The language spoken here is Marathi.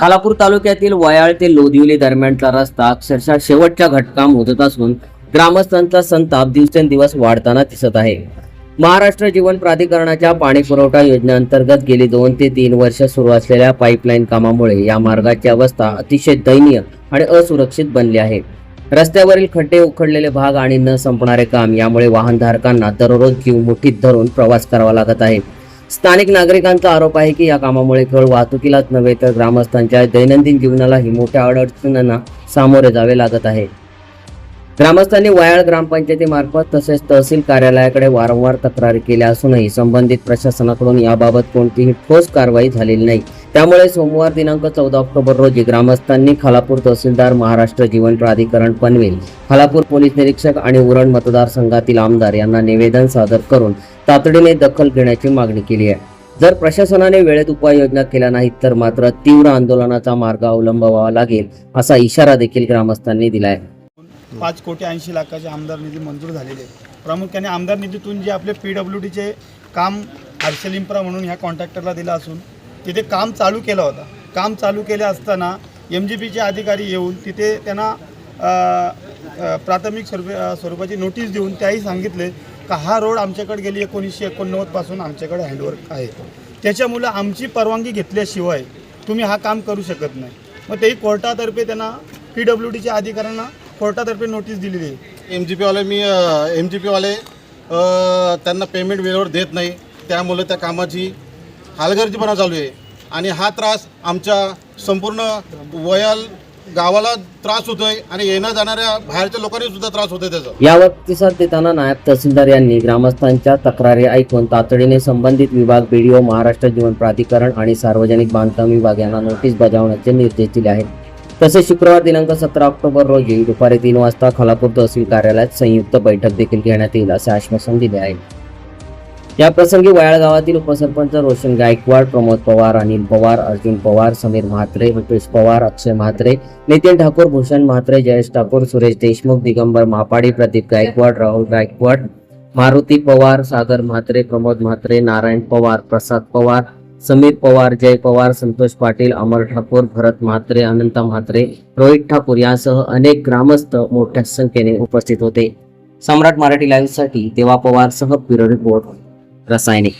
खालापूर तालुक्यातील वयाळ ते लोधिवली दरम्यानचा रस्ता अक्षरशः शेवटच्या घटका मोजत असून ग्रामस्थांचा संताप दिवसेंदिवस वाढताना दिसत आहे. महाराष्ट्र जीवन प्राधिकरणाच्या पाणी पुरवठा योजनेअंतर्गत गेली दोन ते तीन वर्ष सुरू असलेल्या पाईपलाईन कामामुळे या मार्गाची अवस्था अतिशय दयनीय आणि असुरक्षित बनली आहे. रस्त्यावरील खड्डे उखडलेले भाग आणि न संपणारे काम यामुळे वाहनधारकांना दररोज जीव मुठीत धरून प्रवास करावा लागत आहे. स्थानिक नागरिकांचा आरोप आहे की या कामामुळे केवळ वाहतुकीलाच नव्हे तर ग्रामस्थांच्या दैनंदिन जीवनालाही मोठ्या अडचणींना सामोरे जावे लागत आहे. ग्रामस्थांनी वायाळ ग्रामपंचायतीमार्फत तसेच तहसील कार्यालयाकडे वारंवार तक्रारी केल्या असूनही संबंधित प्रशासनाकडून याबाबत कोणतीही ठोस कारवाई झालेली नाही. त्यामुळे सोमवार दिनांक चौदा ऑक्टोबर रोजी ग्रामस्थांनी खालापूर तहसीलदार महाराष्ट्र जीवन प्राधिकरण पनवेल खालापूर पोलीस निरीक्षक आणि उरण मतदारसंघातील आमदार यांना निवेदन सादर करून तातडीने दखल घेण्याची मागणी केली आहे. जर प्रशासनाने वेळेत उपाययोजना केल्या नाहीत तर मात्र तीव्र आंदोलनाचा मार्ग अवलंबावा लागेल असा इशारा देखील ग्रामस्थांनी दिलाय पाच कोटी ऐंशी लाखाचे आमदार निधी मंजूर झालेले प्रामुख्याने आमदार निधीतून जे आपले पी डब्ल्यू डीचे काम हर्षल म्हणून ह्या कॉन्ट्रॅक्टरला दिलं असून तिथे काम चालू केला होता. काम चालू केले असताना एम जी पीचे अधिकारी येऊन तिथे त्यांना प्राथमिक स्वरूप स्वरूपाची नोटीस देऊन त्याही सांगितले का हा रोड आमच्याकडे गेली एकोणीसशे एकोणनव्वदपासून आमच्याकडे हँडवर्क आहे. त्याच्यामुळं आमची परवानगी घेतल्याशिवाय तुम्ही हा काम करू शकत नाही. मग तेही कोर्टातर्फे त्यांना पी डब्ल्यू डीच्या अधिकाऱ्यांना कोर्टातर्फे नोटीस दिलेली आहे. एम जी पीवाले मी एम जी पीवाले त्यांना पेमेंट वेळेवर देत नाही. त्यामुळे त्या कामाची हालगर्जीपणा चालू आहे. आणि हा त्रास आमच्या संपूर्ण वयाल गावाला त्रास होतोय आणि येण्या जाणाऱ्या बाहेरच्या लोकांनी सुद्धा त्रास होतोय त्याचा. यावर प्रतिसाद देताना नायब तहसीलदार यांनी ग्रामस्थांच्या तक्रारी ऐकून तातडीने संबंधित विभाग बीडीओ महाराष्ट्र जीवन प्राधिकरण आणि सार्वजनिक बांधकाम विभाग यांना नोटीस बजावण्याचे निर्देश दिले आहेत. तसेच शुक्रवार दिनांक सतरा ऑक्टोबर रोजी दुपारी तीन वाजता खालापूर तहसील कार्यालयात संयुक्त बैठक देखील घेण्यात येईल असे आश्वासन दिले आहे. या प्रसंगी वयाळ गावातील उपसरपंच रोशन गायकवाड प्रमोद पवार अनिल पवार अर्जुन पवार समीर म्हात्रे रुपेश पवार अक्षय म्हात्रे नितीन ठाकूर भूषण म्हात्रे जयेश ठाकूर सुरेश देशमुख दिगंबर मापाडी प्रदीप गायकवाड राहुल गायकवाड मारुती पवार सागर म्हात्रे प्रमोद म्हात्रे नारायण पवार प्रसाद पवार समीर पवार जय पवार संतोष पाटील अमर ठाकूर भरत म्हात्रे अनंत म्हात्रे रोहित ठाकूर यासह अनेक ग्रामस्थ मोठ्या संख्येने उपस्थित होते. सम्राट मराठी लाईव्हसाठी देवा पवार सह ब्युरो रिपोर्ट. রাসায়নিক